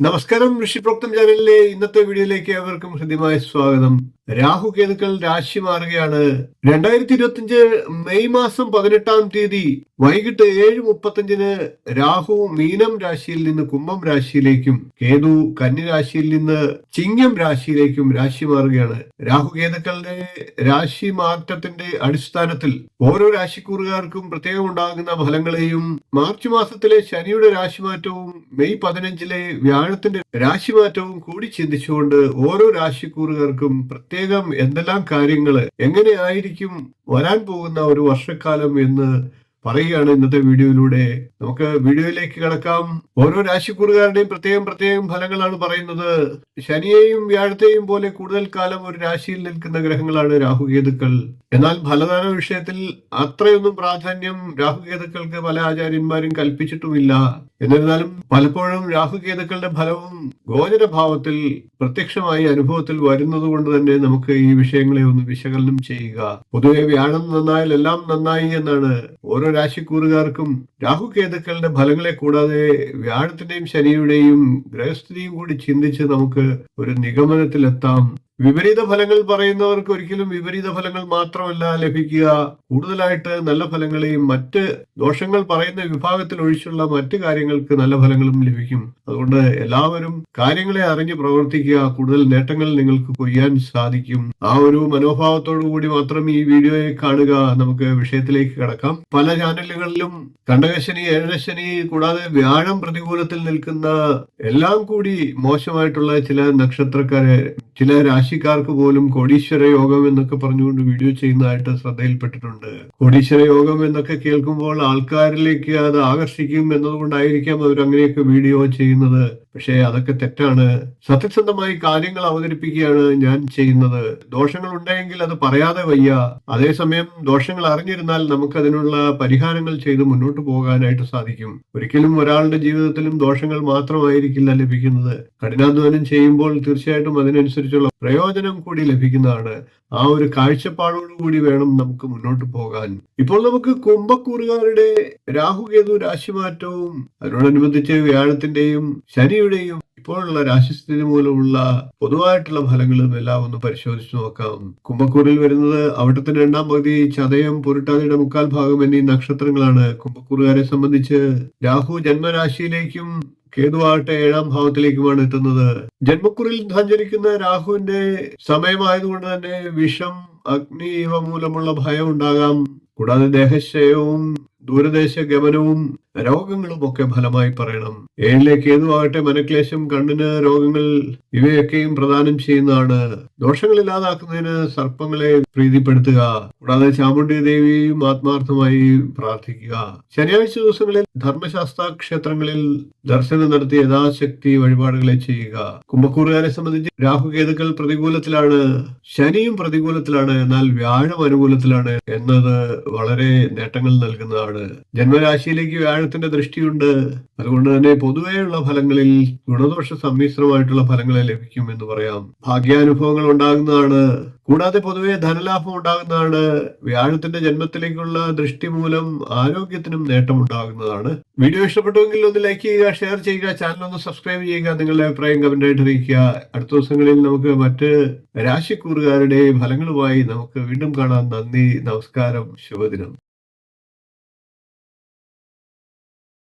നമസ്കാരം ഋഷിപ്രോക്തം ചാനലിലെ ഇന്നത്തെ വീഡിയോയിലേക്ക് ഏവർക്കും ഹൃദ്യമായ സ്വാഗതം. രാഹു കേതുക്കൾ രാശി മാറുകയാണ്. രണ്ടായിരത്തി ഇരുപത്തിയഞ്ച് മെയ് മാസം പതിനെട്ടാം തീയതി വൈകിട്ട് ഏഴ് മുപ്പത്തഞ്ചിന് രാഹു മീനം രാശിയിൽ നിന്ന് കുംഭം രാശിയിലേക്കും കേതു കന്നി രാശിയിൽ നിന്ന് ചിങ്ങം രാശിയിലേക്കും രാശി മാറുകയാണ്. രാഹുകേതുക്കളുടെ രാശി മാറ്റത്തിന്റെ അടിസ്ഥാനത്തിൽ ഓരോ രാശിക്കൂറുകാർക്കും പ്രത്യേകം ഉണ്ടാകുന്ന ഫലങ്ങളെയും മാർച്ച് മാസത്തിലെ ശനിയുടെ രാശിമാറ്റവും മെയ് പതിനഞ്ചിലെ വ്യാഴത്തിന്റെ രാശിമാറ്റവും കൂടി ചിന്തിച്ചുകൊണ്ട് ഓരോ രാശിക്കൂറുകാർക്കും പ്രത്യേകം എന്തെല്ലാം കാര്യങ്ങൾ എങ്ങനെയായിരിക്കും വരാൻ പോകുന്ന ഒരു വർഷക്കാലം എന്ന് പറയുകയാണ് ഇന്നത്തെ വീഡിയോയിലൂടെ. നമുക്ക് വീഡിയോയിലേക്ക് കിടക്കാം. ഓരോ രാശിക്കൂറുകാരുടെയും പ്രത്യേകം പ്രത്യേകം ഫലങ്ങളാണ് പറയുന്നത്. ശനിയെയും വ്യാഴത്തെയും പോലെ കൂടുതൽ കാലം ഒരു രാശിയിൽ നിൽക്കുന്ന ഗ്രഹങ്ങളാണ് രാഹുകേതുക്കൾ. എന്നാൽ ഫലദാന വിഷയത്തിൽ അത്രയൊന്നും പ്രാധാന്യം രാഹുകേതുക്കൾക്ക് പല ആചാര്യന്മാരും കൽപ്പിച്ചിട്ടുമില്ല. എന്നിരുന്നാലും പലപ്പോഴും രാഹുകേതുക്കളുടെ ഫലവും ഗോചരഭാവത്തിൽ പ്രത്യക്ഷമായി അനുഭവത്തിൽ വരുന്നത് കൊണ്ട് തന്നെ നമുക്ക് ഈ വിഷയങ്ങളെ ഒന്ന് വിശകലനം ചെയ്യുക. പൊതുവെ വ്യാഴം നന്നായാൽ എല്ലാം നന്നായി എന്നാണ് ഓരോ രാശിക്കൂറുകാർക്കും രാഹുകേതുക്കളുടെ ഫലങ്ങളെ കൂടാതെ വ്യാഴത്തിന്റെയും ശനിയുടെയും ഗ്രഹസ്ഥിതിയും കൂടി ചിന്തിച്ച് നമുക്ക് ഒരു നിഗമനത്തിലെത്താം വിപരീത ഫലങ്ങൾ പറയുന്നവർക്ക് ഒരിക്കലും വിപരീത ഫലങ്ങൾ മാത്രമല്ല ലഭിക്കുക. കൂടുതലായിട്ട് നല്ല ഫലങ്ങളെയും മറ്റ് ദോഷങ്ങൾ പറയുന്ന വിഭാഗത്തിൽ ഒഴിച്ചുള്ള മറ്റ് കാര്യങ്ങൾക്ക് നല്ല ഫലങ്ങളും ലഭിക്കും. അതുകൊണ്ട് എല്ലാവരും കാര്യങ്ങളെ അറിഞ്ഞ് പ്രവർത്തിക്കുക. കൂടുതൽ നേട്ടങ്ങൾ നിങ്ങൾക്ക് കൊയ്യാൻ സാധിക്കും. ആ ഒരു മനോഭാവത്തോടു കൂടി മാത്രം ഈ വീഡിയോയെ കാണുക. നമുക്ക് വിഷയത്തിലേക്ക് കടക്കാം. പല ചാനലുകളിലും കണ്ടകശനി ഏഴരശനി കൂടാതെ വ്യാഴം പ്രതികൂലത്തിൽ നിൽക്കുന്ന എല്ലാം കൂടി മോശമായിട്ടുള്ള ചില നക്ഷത്രക്കാരെ ചില രാശിക്കാർക്ക് പോലും കോടീശ്വര യോഗം എന്നൊക്കെ പറഞ്ഞുകൊണ്ട് വീഡിയോ ചെയ്യുന്നതായിട്ട് ശ്രദ്ധയിൽപ്പെട്ടിട്ടുണ്ട്. കോടീശ്വര യോഗം എന്നൊക്കെ കേൾക്കുമ്പോൾ ആൾക്കാരിലേക്ക് അത് ആകർഷിക്കും എന്നതുകൊണ്ടായിരിക്കാം അവർ അങ്ങനെയൊക്കെ വീഡിയോ ചെയ്യുന്നത്. പക്ഷേ അതൊക്കെ തെറ്റാണ്. സത്യസന്ധമായി കാര്യങ്ങൾ അവതരിപ്പിക്കുകയാണ് ഞാൻ ചെയ്യുന്നത്. ദോഷങ്ങൾ ഉണ്ടെങ്കിൽ അത് പറയാതെ വയ്യ. അതേസമയം ദോഷങ്ങൾ അറിഞ്ഞിരുന്നാൽ നമുക്ക് അതിനുള്ള പരിഹാരങ്ങൾ ചെയ്ത് മുന്നോട്ട് പോകാനായിട്ട് സാധിക്കും. ഒരിക്കലും ഒരാളുടെ ജീവിതത്തിലും ദോഷങ്ങൾ മാത്രമായിരിക്കില്ല ലഭിക്കുന്നത്. കഠിനാധ്വാനം ചെയ്യുമ്പോൾ തീർച്ചയായിട്ടും അതിനനുസരിച്ചുള്ള പ്രയോജനം കൂടി ലഭിക്കുന്നതാണ്. ആ ഒരു കാഴ്ചപ്പാടോടുകൂടി വേണം നമുക്ക് മുന്നോട്ട് പോകാൻ. ഇപ്പോൾ നമുക്ക് കുംഭക്കൂറുകാരുടെ രാഹുകേതു രാശിമാറ്റവും അതിനോടനുബന്ധിച്ച് വ്യാഴത്തിന്റെയും ശനിയുടെയും ഇപ്പോഴുള്ള രാശിസ്ഥിതി മൂലമുള്ള പൊതുവായിട്ടുള്ള ഫലങ്ങളും എല്ലാം ഒന്ന് പരിശോധിച്ചു നോക്കാം. കുംഭക്കൂറിൽ വരുന്നത് അവിടുത്തെ രണ്ടാം പകുതി ചതയം പൊരുട്ടാതിയുടെ മുക്കാൽ ഭാഗം എന്നീ നക്ഷത്രങ്ങളാണ്. കുംഭക്കൂറുകാരെ സംബന്ധിച്ച് രാഹു ജന്മരാശിയിലേക്കും കേതുവാകട്ടെ ഏഴാം ഭാവത്തിലേക്കുമാണ് എത്തുന്നത്. ജന്മക്കുറിൽ സഞ്ചരിക്കുന്ന രാഹുവിന്റെ സമയമായതുകൊണ്ട് തന്നെ വിഷം അഗ്നി ഇവ മൂലമുള്ള ഭയം ഉണ്ടാകാം കൂടാതെ ദേഹശയവും ദൂരദേശ ഗമനവും രോഗങ്ങളും ഒക്കെ ഫലമായി പറയണം. ഏഴിലേക്ക് ഏതുവാകട്ടെ മനക്ലേശം കണ്ണിന് രോഗങ്ങൾ ഇവയൊക്കെയും പ്രദാനം ചെയ്യുന്നതാണ്. ദോഷങ്ങൾ ഇല്ലാതാക്കുന്നതിന് സർപ്പങ്ങളെ പ്രീതിപ്പെടുത്തുക. കൂടാതെ ചാമുണ്ഡി ദേവിയെയും ആത്മാർത്ഥമായി പ്രാർത്ഥിക്കുക. ശനിയാഴ്ച ദിവസങ്ങളിൽ ധർമ്മശാസ്ത്ര ക്ഷേത്രങ്ങളിൽ ദർശനം നടത്തി യഥാശക്തി വഴിപാടുകളെ ചെയ്യുക. കുംഭക്കൂറുകാരെ സംബന്ധിച്ച് രാഹുകേതുക്കൾ പ്രതികൂലത്തിലാണ്. ശനിയും പ്രതികൂലത്തിലാണ്. എന്നാൽ വ്യാഴം അനുകൂലത്തിലാണ് എന്നത് വളരെ നേട്ടങ്ങൾ നൽകുന്നതാണ്. ജന്മരാശിയിലേക്ക് വ്യാഴത്തിന്റെ ദൃഷ്ടിയുണ്ട്. അതുകൊണ്ട് തന്നെ പൊതുവെയുള്ള ഫലങ്ങളിൽ ഗുണദോഷ സമ്മിശ്രമായിട്ടുള്ള ഫലങ്ങളെ ലഭിക്കും എന്ന് പറയാം. ഭാഗ്യാനുഭവങ്ങൾ ഉണ്ടാകുന്നതാണ്. കൂടാതെ പൊതുവെ ധനലാഭം ഉണ്ടാകുന്നതാണ്. വ്യാഴത്തിന്റെ ജന്മത്തിലേക്കുള്ള ദൃഷ്ടി മൂലം ആരോഗ്യത്തിനും നേട്ടം ഉണ്ടാകുന്നതാണ് വീഡിയോ ഇഷ്ടപ്പെട്ടുവെങ്കിൽ ഒന്ന് ലൈക്ക് ചെയ്യുക ഷെയർ ചെയ്യുക ചാനൽ ഒന്ന് സബ്സ്ക്രൈബ് ചെയ്യുക നിങ്ങളുടെ അഭിപ്രായം കമന്റ് ആയിട്ട് അറിയിക്കുക. അടുത്ത ദിവസങ്ങളിൽ നമുക്ക് മറ്റ് രാശിക്കൂറുകാരുടെ ഫലങ്ങളുമായി നമുക്ക് വീണ്ടും കാണാം. നന്ദി നമസ്കാരം ശുഭദിനം.